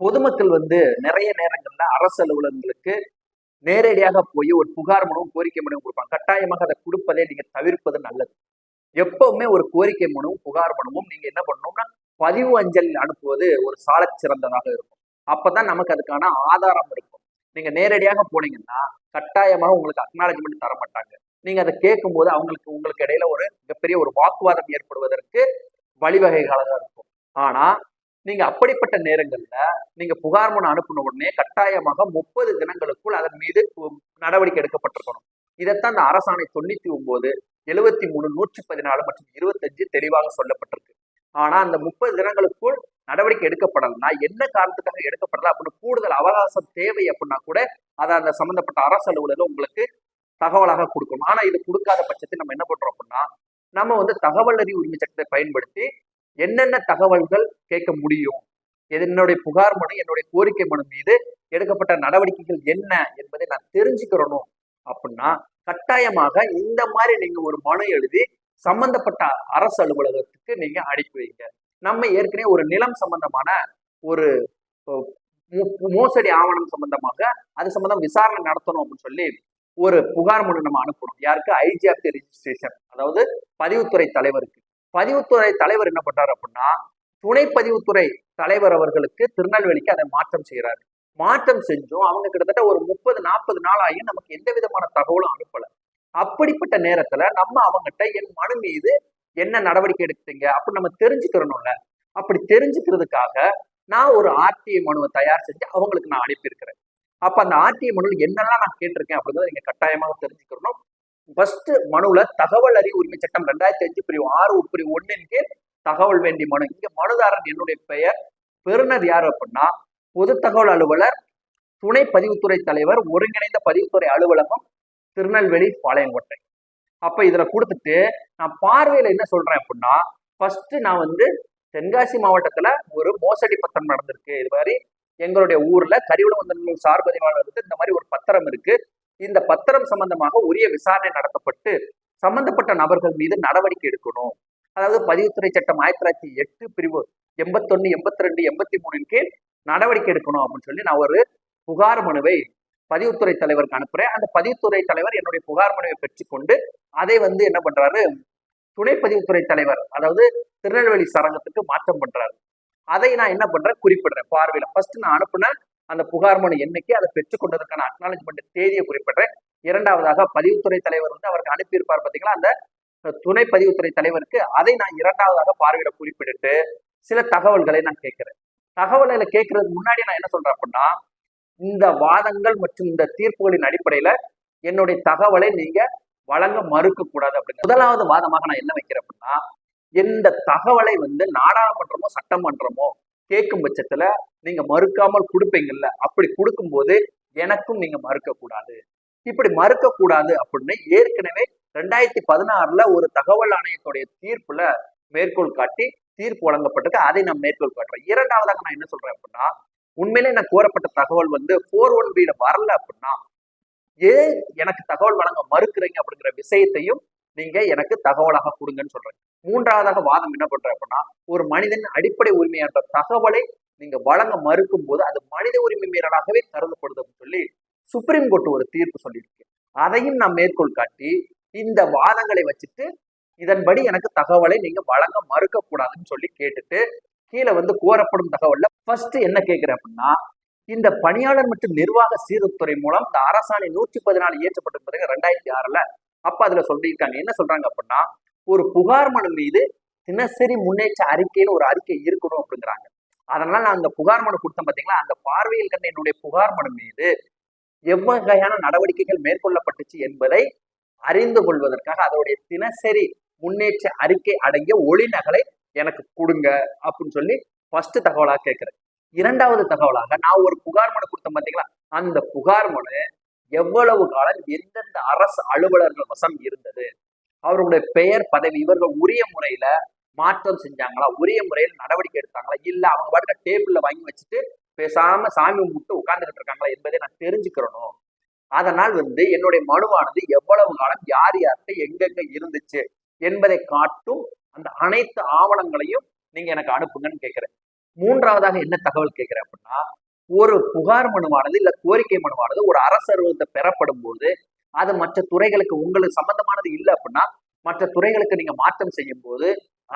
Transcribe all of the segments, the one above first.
பொதுமக்கள் வந்து நிறைய நேரங்கள்ல அரசு அலுவலகங்களுக்கு நேரடியாக போய் ஒரு புகார் மனுவும் கோரிக்கை மனுவும் கொடுப்பாங்க. கட்டாயமாக அதை கொடுப்பதை நீங்க தவிர்ப்பது நல்லது. எப்பவுமே ஒரு கோரிக்கை மனுவும் புகார் மனுவும் நீங்க என்ன பண்ணணும்னா பதிவு அஞ்சல் அனுப்புவது ஒரு சால சிறந்ததாக இருக்கும். அப்பதான் நமக்கு அதுக்கான ஆதாரம் இருக்கும். நீங்க நேரடியாக போனீங்கன்னா கட்டாயமாக உங்களுக்கு அக்னாலஜ்மெண்ட் தர மாட்டாங்க. நீங்க அதை கேட்கும்போது அவங்களுக்கு உங்களுக்கு இடையில ஒரு மிகப்பெரிய ஒரு வாக்குவாதம் ஏற்படுவதற்கு வழிவகைகளாக இருக்கும். ஆனா நீங்க அப்படிப்பட்ட நேரங்கள்ல நீங்க புகார் மனு அனுப்பின உடனே கட்டாயமாக முப்பது தினங்களுக்குள் அதன் மீது நடவடிக்கை எடுக்கப்பட்டிருக்கணும். இதைத்தான் இந்த அரசாணை தொண்ணூத்தி ஒன்பது எழுபத்தி மூணு நூற்றி பதினாலு மற்றும் இருபத்தஞ்சு தெளிவாக சொல்லப்பட்டிருக்கு. ஆனா அந்த முப்பது தினங்களுக்குள் நடவடிக்கை எடுக்கப்படலைன்னா என்ன காரணத்துக்காக எடுக்கப்படல அப்படின்னு கூடுதல் அவகாசம் தேவை அப்படின்னா கூட அதை அந்த சம்பந்தப்பட்ட அரசு அலுவலகம் உங்களுக்கு தகவலாக கொடுக்கணும். ஆனா இது கொடுக்காத பட்சத்தில் நம்ம என்ன பண்றோம் அப்படின்னா நம்ம வந்து தகவல் அறிவு உரிமை சட்டத்தை பயன்படுத்தி என்னென்ன தகவல்கள் கேட்க முடியும்? என்னுடைய புகார் மனு என்னுடைய கோரிக்கை மனு மீது எடுக்கப்பட்ட நடவடிக்கைகள் என்ன என்பதை நான் தெரிஞ்சுக்கிறணும் அப்படின்னா கட்டாயமாக இந்த மாதிரி நீங்க ஒரு மனு எழுதி சம்பந்தப்பட்ட அரசு அலுவலகத்துக்கு நீங்க அனுப்பி வைங்க. நம்ம ஏற்கனவே ஒரு நிலம் சம்பந்தமான ஒரு மோசடி ஆவணம் சம்பந்தமாக அது சம்பந்தம் விசாரணை நடத்தணும் அப்படின்னு சொல்லி ஒரு புகார் மனு நம்ம அனுப்பணும். யாருக்கு? ஐஜிஆர்டி ரிஜிஸ்ட்ரேஷன் அதாவது பதிவுத்துறை தலைவருக்கு. பதிவுத்துறை தலைவர் என்ன பண்றாரு அப்படின்னா துணை பதிவுத்துறை தலைவர் அவர்களுக்கு திருநெல்வேலிக்கு அதை மாற்றம் செய்யறாரு மாற்றம் செஞ்சும். அவங்க கிட்டத்தட்ட ஒரு முப்பது நாற்பது நாள் ஆகியும் நமக்கு எந்த விதமான தகவலும் அனுப்பல. அப்படிப்பட்ட நேரத்துல நம்ம அவங்ககிட்ட என் மனு மீது என்ன நடவடிக்கை எடுத்தீங்க அப்படின்னு நம்ம தெரிஞ்சுக்கிறணும்ல. அப்படி தெரிஞ்சுக்கிறதுக்காக நான் ஒரு ஆர்டிஐ மனுவை தயார் செஞ்சு அவங்களுக்கு நான் அனுப்பியிருக்கிறேன். அப்ப அந்த ஆர்டிஐ மனுவில் என்னெல்லாம் நான் கேட்டிருக்கேன் அப்படிங்கிறத நீங்க கட்டாயமாக தெரிஞ்சுக்கணும் ஃபர்ஸ்ட் மனுல தகவல் அறிவு உரிமை சட்டம் ரெண்டாயிரத்தி அஞ்சு பிரிவு ஆறு உட்பிரிவு ஒன்னின் கீழ் தகவல் வேண்டிய மனு. இங்க மனுதாரன் என்னுடைய பெயர் பெறுநர் யார் அப்படின்னா பொது தகவல் அலுவலர் துணை பதிவுத்துறை தலைவர் ஒருங்கிணைந்த பதிவுத்துறை அலுவலகம் திருநெல்வேலி பாளையங்கோட்டை. அப்ப இதுல கொடுத்துட்டு நான் பார்வையில என்ன சொல்றேன் அப்படின்னா ஃபர்ஸ்ட் நான் வந்து தென்காசி மாவட்டத்துல ஒரு மோசடி பத்திரம் நடந்திருக்கு. இது மாதிரி எங்களுடைய ஊர்ல கரிவளம் சார் பதிவாளருக்கு இந்த மாதிரி ஒரு பத்திரம் இருக்கு. இந்த பத்திரம் சம்பந்தமாக உரிய விசாரணை நடத்தப்பட்டு சம்பந்தப்பட்ட நபர்கள் மீது நடவடிக்கை எடுக்கணும். அதாவது பதிவுத்துறை சட்டம் ஆயிரத்தி தொள்ளாயிரத்தி எட்டு பிரிவு எண்பத்தொன்னு எண்பத்தி ரெண்டு எண்பத்தி மூணின் கீழ் நடவடிக்கை எடுக்கணும் அப்படின்னு சொல்லி நான் ஒரு புகார் மனுவை பதிவுத்துறை தலைவருக்கு அனுப்புறேன். அந்த பதிவுத்துறை தலைவர் என்னுடைய புகார் மனுவை பெற்றுக்கொண்டு அதை வந்து என்ன பண்றாரு? துணை பதிவுத்துறை தலைவர் அதாவது திருநெல்வேலி சரங்கத்துக்கு மாற்றம் பண்றாரு. அதை நான் என்ன பண்றேன்? குறிப்பிடுறேன் பார்வையில. ஃபர்ஸ்ட் நான் அனுப்புன அந்த புகார் மனு எண்ணிக்கை அதை பெற்றுக்கொண்டதற்கான அக்னாலஜ்மெண்ட் தேதியை குறிப்பிடுறேன். இரண்டாவதாக பதிவுத்துறை தலைவர் வந்து அவருக்கு அனுப்பியிருப்பார் பார்த்தீங்களா? அந்த துணை பதிவுத்துறை தலைவருக்கு அதை நான் இரண்டாவதாக பார்வையிட குறிப்பிட்டு சில தகவல்களை நான் கேட்கிறேன். தகவல்களை கேட்கறதுக்கு முன்னாடி நான் என்ன சொல்றேன் அப்படின்னா இந்த வாதங்கள் மற்றும் இந்த தீர்ப்புகளின் அடிப்படையில என்னுடைய தகவலை நீங்க வழங்க மறுக்க கூடாது அப்படின்னு முதலாவது வாதமாக நான் என்ன வைக்கிறேன் அப்படின்னா இந்த தகவலை வந்து நாடாளுமன்றமோ சட்டமன்றமோ கேட்கும் பட்சத்துல நீங்க மறுக்காமல் கொடுப்பீங்கல்ல? அப்படி கொடுக்கும்போது எனக்கும் நீங்க மறுக்க கூடாது இப்படி மறுக்க கூடாது அப்படின்னு ஏற்கனவே ரெண்டாயிரத்தி பதினாறுல ஒரு தகவல் ஆணையத்துடைய தீர்ப்புல மேற்கோள் காட்டி தீர்ப்பு வழங்கப்பட்டிருக்கு. அதை நான் மேற்கோள் காட்டுறேன். இரண்டாவதாக நான் என்ன சொல்றேன் அப்படின்னா உண்மையிலே நான் கோரப்பட்ட தகவல் வந்து ஃபோர் ஒன் பில வரல அப்படின்னா ஏன் எனக்கு தகவல் வழங்க மறுக்கிறீங்க அப்படிங்கிற விஷயத்தையும் நீங்க எனக்கு தகவலாக கொடுங்கன்னு சொல்றேன். மூன்றாவதாக வாதம் என்ன பண்ற அப்படின்னா ஒரு மனிதன் அடிப்படை உரிமையான தகவலை நீங்க வழங்க மறுக்கும் போது அது மனித உரிமை மீறலாகவே கருதப்படுது அப்படின்னு சொல்லி சுப்ரீம் கோர்ட் ஒரு தீர்ப்பு சொல்லியிருக்கு. அதையும் நான் மேற்கோள் காட்டி இந்த வாதங்களை வச்சுட்டு இதன்படி எனக்கு தகவலை நீங்க வழங்க மறுக்க கூடாதுன்னு சொல்லி கேட்டுட்டு கீழே வந்து கோரப்படும் தகவல்ல ஃபர்ஸ்ட் என்ன கேட்கிறேன் அப்படின்னா இந்த பணியாளர் மற்றும் நிர்வாக சீர்துறை மூலம் இந்த அரசாணை நூற்றி பதினாலு இயற்றப்பட்ட பிறகு ரெண்டாயிரத்தி ஆறுல. அப்ப அதுல சொல்லியிருக்காங்க. என்ன சொல்றாங்க அப்படின்னா ஒரு புகார் மனு மீது தினசரி முன்னேற்ற அறிக்கைன்னு ஒரு அறிக்கை இருக்கணும் அப்படிங்கிறாங்க. அதனால நான் அந்த புகார் மனு கொடுத்தேன் பாத்தீங்களா? அந்த பார்வையில் கண்ட என்னுடைய புகார் மனு மீது எவ்வகையான நடவடிக்கைகள் மேற்கொள்ளப்பட்டுச்சு என்பதை அறிந்து கொள்வதற்காக அதோடைய தினசரி முன்னேற்ற அறிக்கை அடங்கிய ஒளிநகலை எனக்கு கொடுங்க அப்படின்னு சொல்லி ஃபர்ஸ்ட் தகவலாக கேட்கிறேன் இரண்டாவது தகவலாக நான் ஒரு புகார் மனு கொடுத்தேன் பாத்தீங்களா? அந்த புகார் மனு எவ்வளவு காலம் எந்தெந்த அரசு அலுவலர்கள் வசம் இருந்தது? அவர்களுடைய பெயர் பதவி இவர்கள் உரிய முறையில மாற்றம் செஞ்சாங்களா? உரிய முறையில் நடவடிக்கை எடுத்தாங்களா? இல்ல அவங்க பாட்டுக்க டேபிள்ல வாங்கி வச்சுட்டு பேசாம சாமி கும்பிட்டு உட்கார்ந்துகிட்டு இருக்காங்களா என்பதை நான் தெரிஞ்சுக்கிறணும். அதனால் வந்து என்னுடைய மனுவானது எவ்வளவு காலம் யார் யார்கிட்ட எங்கெங்க இருந்துச்சு என்பதை காட்டும் அந்த அனைத்து ஆவணங்களையும் நீங்க எனக்கு அனுப்புங்கன்னு கேட்கிறேன். மூன்றாவதாக என்ன தகவல் கேட்கிறேன் அப்படின்னா ஒரு புகார் மனுவானது இல்ல கோரிக்கை மனுவானது ஒரு அரசு அலுவலகத்தை பெறப்படும் போது அது மற்ற துறைகளுக்கு உங்களுக்கு சம்பந்தமானது இல்லை அப்படின்னா மற்ற துறைகளுக்கு நீங்க மாற்றம் செய்யும் போது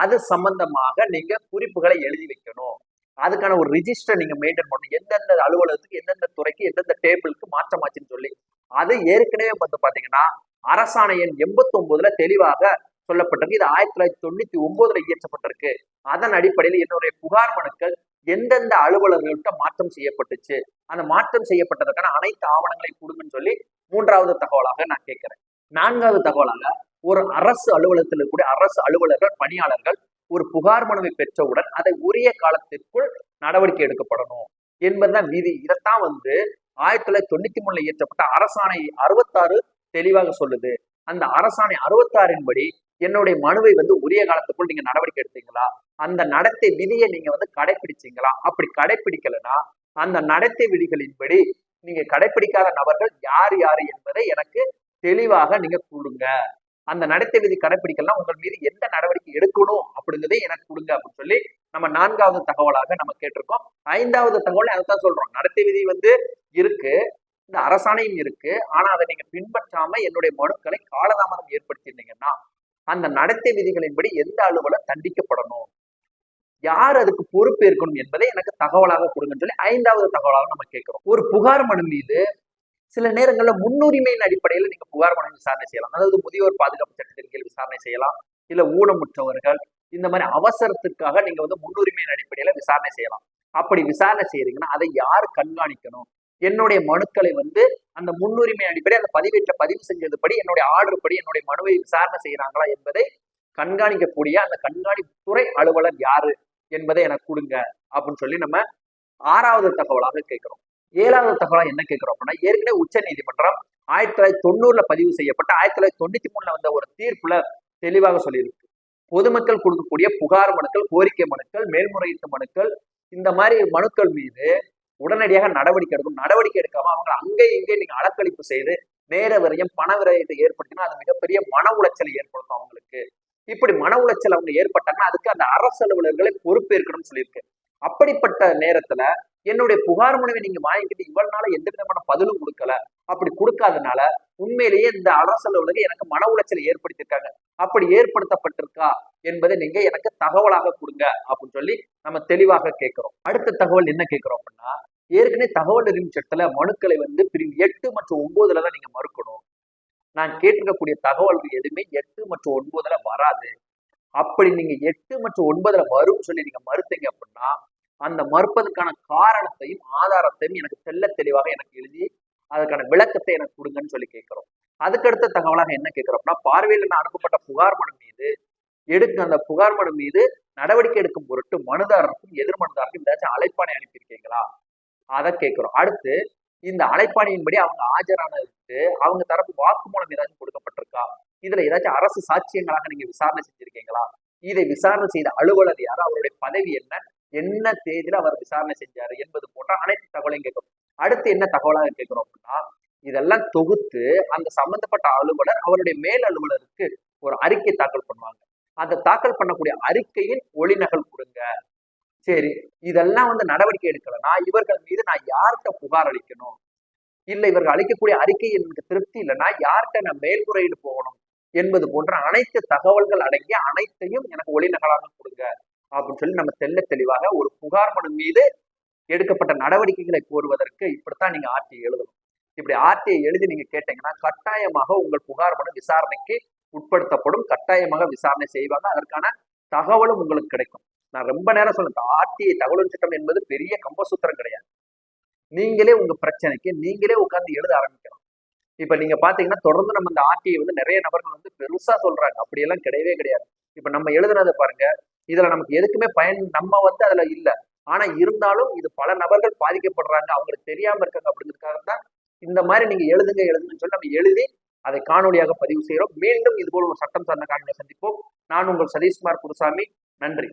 அது சம்பந்தமாக நீங்க குறிப்புகளை எழுதி வைக்கணும். அதுக்கான ஒரு ரிஜிஸ்டர் நீங்க மெயின்டைன் பண்ணணும். எந்தெந்த அலுவலகத்துக்கு எந்தெந்த துறைக்கு எந்தெந்த டேபிளுக்கு மாற்றமாச்சுன்னு சொல்லி அது ஏற்கனவே வந்து பாத்தீங்கன்னா அரசாணை எண் எண்பத்தி ஒன்பதுல தெளிவாக சொல்லப்பட்டிருக்கு. இது ஆயிரத்தி தொள்ளாயிரத்தி தொண்ணூத்தி ஒன்பதுல இயற்றப்பட்டிருக்கு. அதன் அடிப்படையில் என்னுடைய புகார் மனுக்கள் எந்தெந்த அலுவலர்கள்ட்ட மாற்றம் செய்யப்பட்டுச்சு அந்த மாற்றம் செய்யப்பட்டதற்கான அனைத்து ஆவணங்களையும் கொடுங்கன்னு சொல்லி மூன்றாவது தகவலாக நான் கேட்கிறேன். நான்காவது தகவலாக ஒரு அரசு அலுவலகத்தில் இருக்கக்கூடிய அரசு அலுவலர்கள் பணியாளர்கள் ஒரு புகார் மனுவை பெற்றவுடன் அதை உரிய காலத்திற்குள் நடவடிக்கை எடுக்கப்படணும் என்பதுதான் விதி. இதைத்தான் வந்து ஆயிரத்தி தொள்ளாயிரத்தி தொண்ணூத்தி மூணுல இயற்றப்பட்ட அரசாணை அறுபத்தாறு தெளிவாக சொல்லுது. அந்த அரசாணை அறுபத்தாறின்படி என்னுடைய மனுவை வந்து உரிய காலத்துக்குள் நீங்க நடவடிக்கை எடுத்தீங்களா? அந்த நடத்தை விதியை நீங்க வந்து கடைபிடிச்சீங்களா அப்படி கடைபிடிக்கலனா அந்த நடத்தை விதிகளின்படி நீங்க கடைபிடிக்காத நபர்கள் யார் யாரு என்பதை எனக்கு தெளிவாக நீங்க கொடுங்க அந்த நடத்தை விதி கடைபிடிக்கலாம் உங்கள் மீது எந்த நடவடிக்கை எடுக்கணும் அப்படிங்கிறதே எனக்கு கொடுங்க அப்படின்னு சொல்லி நம்ம நான்காவது தகவலாக நம்ம கேட்டிருக்கோம். ஐந்தாவது தகவல் அதைத்தான் சொல்றோம். நடத்தை விதி வந்து இருக்கு இந்த அரசாணையும் இருக்கு. ஆனா அதை நீங்க பின்பற்றாம என்னுடைய மனுக்களை காலதாமதம் ஏற்படுத்தியிருந்தீங்கன்னா அந்த நடத்தை விதிகளின்படி எந்த அலுவலர் தண்டிக்கப்படணும்? யார் அதுக்கு பொறுப்பேற்கணும் என்பதை எனக்கு தகவலாக கொடுங்கன்னு சொல்லி ஐந்தாவது தகவலாக நம்ம கேட்கிறோம். ஒரு புகார் மனு மீது சில நேரங்களில் முன்னுரிமையின் அடிப்படையில் நீங்க புகார் மனு விசாரணை செய்யலாம். அதாவது முதியோர் பாதுகாப்பு சட்டத்தின் கீழ் விசாரணை செய்யலாம். இல்ல ஊனமுற்றவர்கள் இந்த மாதிரி அவசரத்துக்காக நீங்க வந்து முன்னுரிமையின் அடிப்படையில விசாரணை செய்யலாம். அப்படி விசாரணை செய்யறீங்கன்னா அதை யார் கண்காணிக்கணும்? என்னுடைய மனுக்களை வந்து அந்த முன்னுரிமை அடிப்படை அந்த பதிவேற்ற பதிவு செஞ்சது படி என்னுடைய ஆர்டர் படி என்னுடைய மனுவை விசாரணை செய்யறாங்களா என்பதை கண்காணிக்கக்கூடிய அந்த கண்காணிப்புத்துறை அலுவலர் யாரு என்பதை எனக்கு கொடுங்க அப்படின்னு சொல்லி நம்ம ஆறாவது தகவலாக கேட்கிறோம். ஏழாவது தகவலா என்ன கேட்கிறோம் அப்படின்னா ஏற்கனவே உச்ச நீதிமன்றம் ஆயிரத்தி தொள்ளாயிரத்தி தொண்ணூறுல பதிவு செய்யப்பட்ட ஆயிரத்தி தொள்ளாயிரத்தி தொண்ணூத்தி மூணுல வந்த ஒரு தீர்ப்புல தெளிவாக சொல்லியிருக்கு. பொதுமக்கள் கொடுக்கக்கூடிய புகார் மனுக்கள் கோரிக்கை மனுக்கள் மேல்முறையீட்டு மனுக்கள் இந்த மாதிரி மனுக்கள் மீது உடனடியாக நடவடிக்கை எடுக்கும். நடவடிக்கை எடுக்காம அவங்க அங்கே இங்கே நீங்க அலக்களிப்பு செய்து நேர விரயம் பண விரயத்தை ஏற்படுத்தினா அது மிகப்பெரிய மன உளைச்சலை ஏற்படுத்தும் அவங்களுக்கு. இப்படி மன உளைச்சல் அவங்க ஏற்பட்டாங்கன்னா அதுக்கு அந்த அரசு அலுவலர்களை பொறுப்பேற்கணும்னு சொல்லியிருக்கு. அப்படிப்பட்ட நேரத்துல என்னுடைய புகார் மனுவை நீங்க வாங்கிக்கிட்டு இவ்வளவு நாள எந்த விதமான பதிலும் கொடுக்கல. அப்படி கொடுக்காதனால உண்மையிலேயே இந்த அரசு அலுவலகம் எனக்கு மன உளைச்சலை ஏற்படுத்தியிருக்காங்க. அப்படி ஏற்படுத்தப்பட்டிருக்கா என்பதை நீங்க எனக்கு தகவலாக கொடுங்க அப்படின்னு சொல்லி நம்ம தெளிவாக கேட்கிறோம். அடுத்த தகவல் என்ன கேட்கிறோம் அப்படின்னா ஏற்கனவே தகவல் அறியும் சட்டத்துல மனுக்களை வந்து பிரிவு எட்டு மற்றும் ஒன்பதுல தான் நீங்க மறுக்கணும். நான் கேட்டிருக்கக்கூடிய தகவல்கள் எதுவுமே எட்டு மற்றும் ஒன்பதுல வராது. அப்படி நீங்க எட்டு மற்றும் ஒன்பதுல வரும் சொல்லி நீங்க மறுத்தீங்க அப்படின்னா அந்த மறுப்பதற்கான காரணத்தையும் ஆதாரத்தையும் எனக்கு தெல்ல தெளிவாக எனக்கு எழுதி அதுக்கான விளக்கத்தை எனக்கு கொடுங்கன்னு சொல்லி கேட்கிறோம். அதுக்கடுத்த தகவலாக என்ன கேட்கிறோம்னா அப்படின்னா பார்வையில் அனுப்பப்பட்ட புகார் மனு மீது எடுக்க அந்த புகார் மனு மீது நடவடிக்கை எடுக்கும் பொருட்டு மனுதாரருக்கும் எதிர் மனுதாரருக்கும் ஏதாச்சும் அழைப்பானை அனுப்பியிருக்கீங்களா? அதை கேட்கிறோம் அடுத்து இந்த அழைப்பாணியின்படி அவங்க ஆஜரானதுக்கு அவங்க தரப்பு வாக்குமூலம் ஏதாச்சும் கொடுக்கப்பட்டிருக்கா? இதுல ஏதாச்சும் அரசு சாட்சியங்களாக நீங்க விசாரணை செஞ்சிருக்கீங்களா? இதை விசாரணை செய்த அலுவலர் யார்? அவருடைய பதவி என்ன? என்ன தேதியில அவர் விசாரணை செஞ்சாரு? என்பது போன்ற அனைத்து தகவலையும் கேட்கிறோம். அடுத்து என்ன தகவலாக கேட்கிறோம் அப்படின்னா இதெல்லாம் தொகுத்து அந்த சம்பந்தப்பட்ட அலுவலர் அவருடைய மேல் அலுவலருக்கு ஒரு அறிக்கை தாக்கல் பண்ணுவாங்க. அந்த தாக்கல் பண்ணக்கூடிய அறிக்கையின் ஒளிநகல் கொடுங்க. சரி இதெல்லாம் வந்து நடவடிக்கை எடுக்கலன்னா இவர்கள் மீது நான் யார்கிட்ட புகார் அளிக்கணும்? இல்லை இவர்கள் அளிக்கக்கூடிய அறிக்கை எனக்கு திருப்தி இல்லைன்னா யார்கிட்ட நான் மேல்முறையீடு போகணும் என்பது போன்ற அனைத்து தகவல்கள் அடங்கிய அனைத்தையும் எனக்கு ஒளிநகலாக கொடுங்க அப்படின்னு சொல்லி நம்ம தெல்ல தெளிவாக ஒரு புகார் மனு மீது எடுக்கப்பட்ட நடவடிக்கைகளை கோருவதற்கு இப்படித்தான் நீங்க ஆர்டி எழுதணும். இப்படி ஆர்டிஐ எழுதி நீங்க கேட்டீங்கன்னா கட்டாயமாக உங்கள் புகார் மனு விசாரணைக்கு உட்படுத்தப்படும். கட்டாயமாக விசாரணை செய்வாங்க. அதற்கான தகவலும் உங்களுக்கு கிடைக்கும். நான் ரொம்ப நேரம் சொன்னேன் ஆர்டிஐ தகவல் சட்டம் என்பது பெரிய கம்பசூத்திரம் கிடையாது. நீங்களே உங்க பிரச்சனைக்கு நீங்களே உட்காந்து எழுத ஆரம்பிக்கலாம் இப்ப நீங்க பாத்தீங்கன்னா தொடர்ந்து நம்ம இந்த ஆர்டிஐ வந்து நிறைய நபர்கள் வந்து பெருசா சொல்றாங்க. அப்படியெல்லாம் கிடையவே கிடையாது. இப்ப நம்ம எழுதுனதை பாருங்க இதுல நமக்கு எதுக்குமே பயன் நம்ம வந்து அதுல இல்ல. ஆனா இருந்தாலும் இது பல நபர்கள் பாதிக்கப்படுறாங்க அவங்களுக்கு தெரியாம இருக்காங்க அப்படிங்கிறதுக்காக தான் இந்த மாதிரி நீங்க எழுதுங்க எழுதுங்கன்னு சொல்லி நம்ம எழுதி அதை காணொலியாக பதிவு செய்கிறோம் மீண்டும் இது போல ஒரு சட்டம் சார்ந்த காணொலியை சந்திப்போம். நான் உங்கள் சதீஷ்குமார் குருசாமி. நன்றி.